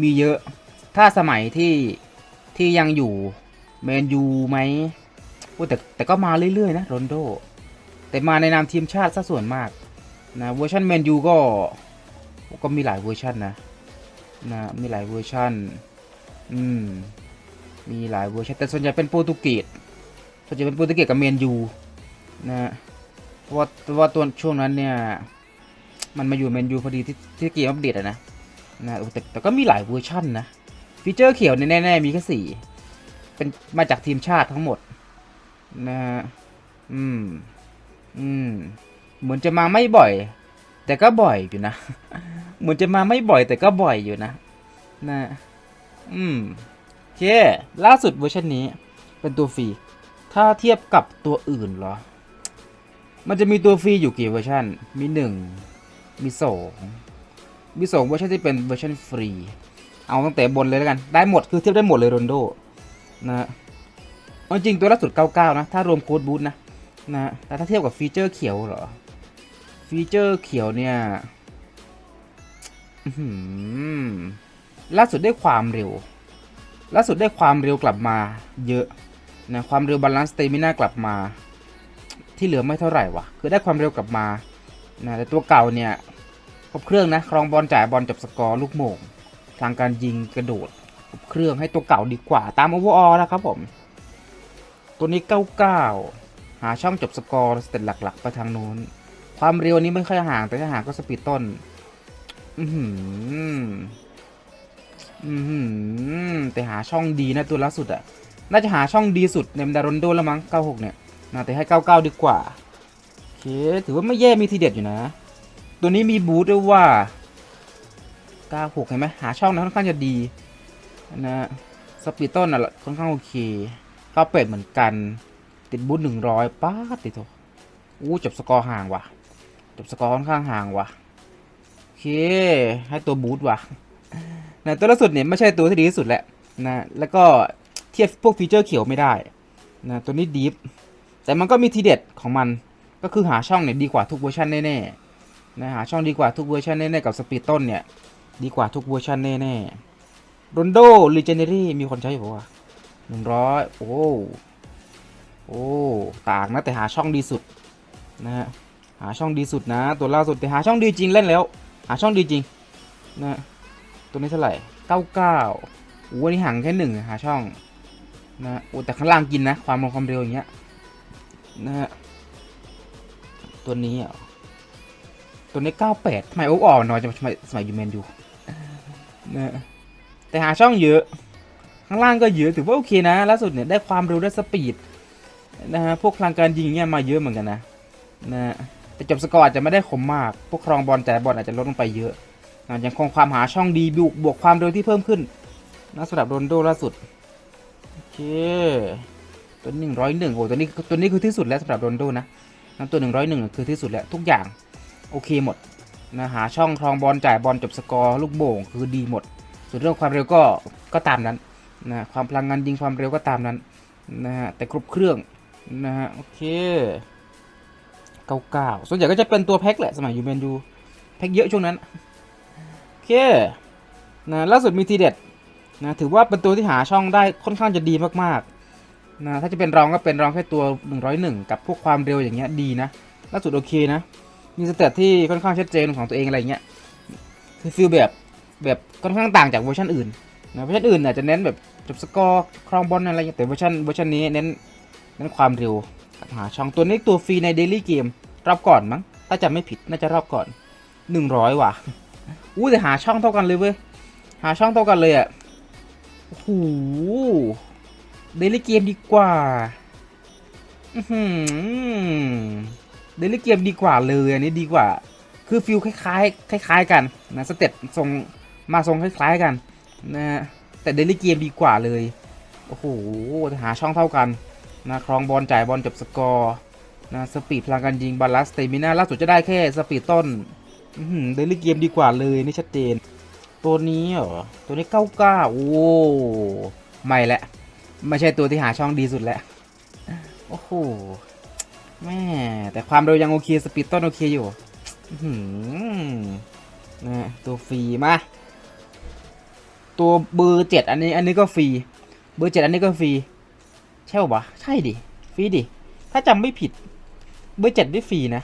มีเยอะ ถ้าสมัยที่ที่ยังอยู่แมนยูไหมโอ้แต่แต่ก็มาเรื่อยๆนะโรนโด แต่มาในนามทีมชาติซะส่วนมากนะเวอร์ชันแมนยูก็ก็มีหลายเวอร์ชันนะนะมีหลายเวอร์ชันอืมมีหลายเวอร์ชันแต่ส่วนใหญ่เป็นโปรตุเกสส่วนใหญ่เป็นโปรตุเกสกับแมนยูนะเพราะว่าว่าตัวช่วงนั้นเนี่ย มันมาอยู่แมนยูพอดีที่ที่เกมอัปเดตอะนะ นะแต่แต่ก็มีหลายเวอร์ชันนะฟีเจอร์เขียวเนี่ยแน่ๆมีแค่สี่เป็นมาจากทีมชาติทั้งหมดนะฮะอืม อืม เหมือนจะมาไม่บ่อย แต่ก็บ่อยอยู่นะ เหมือนจะมาไม่บ่อยแต่ก็บ่อยอยู่นะนะ อืมโอเค ล่าสุดเวอร์ชันนี้ เป็นตัวฟรี ถ้าเทียบกับตัวอื่นเหรอ มันจะมีตัวฟรีอยู่กี่เวอร์ชัน มีหนึ่ง มีสอง มีสองเวอร์ชันที่เป็นเวอร์ชันฟรี เอาตั้งแต่บนเลยแล้วกัน ได้หมดคือเทียบได้หมดเลยโรนโดนะเอาจริงตัวล่าสุด 99 นะ ถ้ารวมโค้ดบูทนะนะแต่ถ้าเทียบกับฟีเจอร์เขียวเหรอ ฟีเจอร์เขียวเนี่ยล่าสุดได้ความเร็ว ล่าสุดได้ความเร็วกลับมา เยอะนะความเร็วบาลานซ์เตมิน่ากลับมา ที่เหลือไม่เท่าไหร่วะคือได้ความเร็วกลับมานะแต่ตัวเก่าเนี่ย ครบเครื่องนะครองบอลจ่ายบอลจบสกอร์ลูกโมงทางการยิงกระโดดครบเครื่องให้ตัวเก่าดีกว่าตามโอเวอร์ออลนะครับผม ตัวนี้ 99 หาช่องจบสกอร์สเต็ปหลัก ๆ ไปทางนู้น ความเร็วนี้ไม่ค่อยห่างแต่ถ้าห่างก็สปีดต้น อือหืออือหือแต่หาช่องดีนะตัวล่าสุดอะน่าจะหาช่องดีสุดในดารอนโดแล้วมั้ง 96 เนี่ยนะแต่ให้ 99 ดีกว่าโอเคถือว่าไม่แย่มีทีเด็ดอยู่นะ ตัวนี้มีบูทด้วยว่า 96 เห็นไหมหาช่องนั้นค่อนข้างจะดีนะสปีดต้นอะค่อนข้างโอเคเข้าเป็ดเหมือนกัน ติดบูทหนึ่งร้อยป้าติดโถอู้จบสกอร์ห่างว่ะ จบสกอร์ค่อนข้างห่างว่ะโอเค ให้ตัวบูทว่ะนะตัวล่าสุดเนี่ยไม่ใช่ตัวที่ดีที่สุดแหละนะแล้วก็เทียบพวกฟีเจอร์เขียวไม่ได้นะตัวนี้ดีฟแต่มันก็มีทีเด็ดของมันก็คือหาช่องเนี่ยดีกว่าทุกเวอร์ชันแน่ๆ นะหาช่องดีกว่าทุกเวอร์ชันแน่ๆกับสปีดต้นเนี่ย ดีกว่าทุกเวอร์ชันแน่ๆโรนโดลีเจเนอรี่มีคนใช้อยู่ปะวะหนึ่งร้อยโอ้โอ้ต่างนะแต่หาช่องดีสุดนะฮะหาช่องดีสุดนะ ตัวล่าสุดแต่หาช่องดีจริงเล่นแล้ว หาช่องดีจริงนะตัวนี้เท่าไหร่เก้าเก้าโอ้นี่ห่างแค่หนึ่งหาช่องนะโอ้แต่ข้างล่างกินนะ ความเร็วความเร็วอย่างเงี้ยนะฮะตัวนี้อะ ตัวนี้เก้าแปดทำไมโอ้อ่อนน้อยจังสมัยสมัยยูแมนอยูนะแต่หาช่องเยอะ ข้างล่างก็เยอะ ถือว่าโอเคนะ ล่าสุดเนี่ยได้ความเร็วได้สปีดนะฮะ พวกพลังการยิงเนี่ยมาเยอะเหมือนกันนะ นะ แต่จบสกอร์อาจจะไม่ได้คมมาก พวกครองบอลแจ่ายบอลอาจจะลดลงไปเยอะนะยังคงความหาช่องดีบวกบวกความเร็วที่เพิ่มขึ้นนะสำหรับโรนโดล่าสุด โอเค ตัวหนึ่งร้อยหนึ่งโอ้ตัวนี้ตัวนี้คือที่สุดแล้วสำหรับโรนโดนะนะตัวหนึ่งร้อยหนึ่งคือที่สุดแล้วทุกอย่าง โอเคหมดนะหาช่องครองบอลจ่ายบอลจบสกอร์ลูกโบ่งคือดีหมด ส่วนเรื่องความเร็วก็ก็ตามนั้นนะความพลังงานยิงความเร็วก็ตามนั้นนะฮะแต่ครบเครื่องนะฮะโอเคเก้าเก้าส่วนใหญ่ก็จะเป็นตัวแพ็คแหละสมัยยูเมนยูแพ็คเยอะช่วงนั้นโอเคนะล่าสุดมีทีเด็ดนะถือว่าเป็นตัวที่หาช่องได้ค่อนข้างจะดีมากๆนะถ้าจะเป็นรองก็เป็นรองแค่ตัว 101 กับพวกความเร็วอย่างเงี้ยดีนะล่าสุดโอเคนะ มีสเตตที่ค่อนข้างชัดเจนของตัวเองอะไรเงี้ยคือฟีลแบบแบบค่อนข้างต่างจากเวอร์ชันอื่นนะเวอร์ชันอื่นอาจจะเน้นแบบจบสกอร์ครองบอลอะไรอย่างเงี้ยแต่เวอร์ชันเวอร์ชันนี้เน้นเน้นความเร็วหาช่องตัวนี้ตัวฟรีในเดลี่เกมรอบก่อนมั้งถ้าจำไม่ผิดน่าจะรอบก่อนหนึ่งร้อยว่ะอู้แต่หาช่องเท่ากันเลยเว้ยหาช่องเท่ากันเลยอะโอ้โหเดลี่เกมดีกว่า อือหือ เดลี่เกมดีกว่าเลยอันนี้ดีกว่า คือฟิลคล้ายๆคล้าย ๆ กันนะสเต็ปทรงมาทรงคล้ายๆกันนะแต่เดลิเกมดีกว่าเลยโอ้โหหาช่องเท่ากันนะครองบอลจ่ายบอลจบสกอร์นะสปีดพลังการยิงบาลานซ์เตมินาล่าสุดจะได้แค่สปีดต้นเดลิเกมดีกว่าเลยนี่ชัดเจน ตัวนี้เหรอตัวนี้เก้าเก้าโอ้ไม่แหละ ไม่ใช่ตัวที่หาช่องดีสุดแหล้วโอ้โห แม่แต่ความเร็วยังโอเค สปีดต้นโอเคอยู่นะตัวฟรีมา ตัวเบอร์เจ็ดอันนี้ อันนี้ก็ฟรี เบอร์เจ็ดอันนี้ก็ฟรี ใช่ปะใช่ดิ ฟรีดิ ถ้าจำไม่ผิด เบอร์เจ็ดได้ฟรีนะ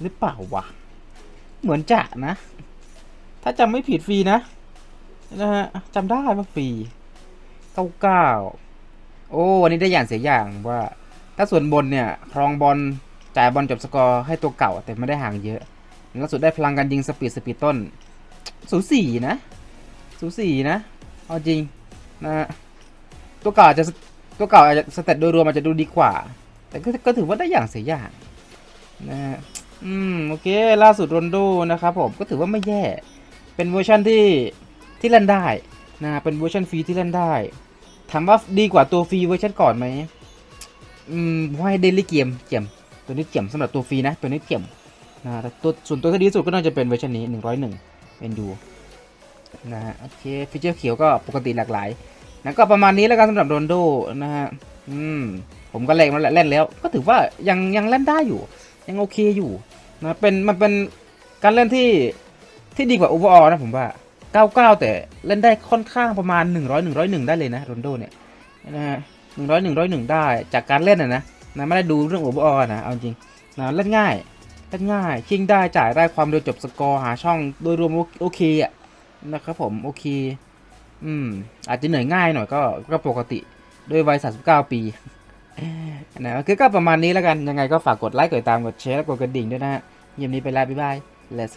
หรือเปล่าวะ เหมือนจะนะ ถ้าจำไม่ผิดฟรีนะ นะฮะจำได้ว่าฟรีเก้าเก้า โอ้ วันนี้ได้อย่างเสียอย่างว่า ถ้าส่วนบนเนี่ยครองบอลจ่ายบอลจบสกอร์ให้ตัวเก่า แต่ไม่ได้ห่างเยอะล่าสุดได้พลังการยิงสปีดสปีดต้น สูสีนะสูสีนะเอาจริงนะฮะตัวเก่าอาจจะตัวเก่าอาจจะสเตตโดยรวมอาจจะดูดีกว่า แต่ก็ถือว่าได้อย่างเสียอย่างนะฮะอืมโอเคล่าสุดโรนโดนะครับผมก็ถือว่าไม่แย่เป็นเวอร์ชันที่ที่เล่นได้นะเป็นเวอร์ชันฟรีที่เล่นได้ถามว่าดีกว่าตัวฟรีเวอร์ชันก่อนไหม อืมว่าให้เดลี่เกมเจียมตัวนี้เจียมสำหรับตัวฟรีนะ ตัวนี้เจียมนะแต่ตัวส่วนตัวที่ดีที่สุดก็น่าจะเป็นเวอร์ชันนี้ 101เป็นดูนะฮะโอเคฟีเจอร์เขียวก็ปกติหลากหลายนะก็ประมาณนี้แล้วกันสำหรับโรนโดนะฮะอืมผมก็เล่นมาแล้วเล่นแล้ว ก็ถือว่ายังยังเล่นได้อยู่ ยังโอเคอยู่นะเป็นมันเป็นการเล่นที่ที่ดีกว่า overall นะผมว่า 99 แต่เล่นได้ค่อนข้างประมาณ 100 101 ได้เลยนะโรนโดเนี่ยนะฮะ 100 101ได้จากการเล่นนะนะนะไม่ได้ดูเรื่อง overall นะเอาจริงนะเล่นง่ายเล่นง่ายชิงได้จ่ายได้ความเร็วจบสกอร์หาช่องโดยรวมโอเคอะนะครับผมโอเคอืมอาจจะเหนื่อยง่ายหน่อยก็ก็ปกติด้วยวัย39 ปีนะคือก็ประมาณนี้แล้วกันยังไงก็ฝากกดไลค์กดติดตามกดแชร์และกดกระดิ่งด้วยนะฮะเยี่ยมนี้ไปแล้วบ๊ายบาย let's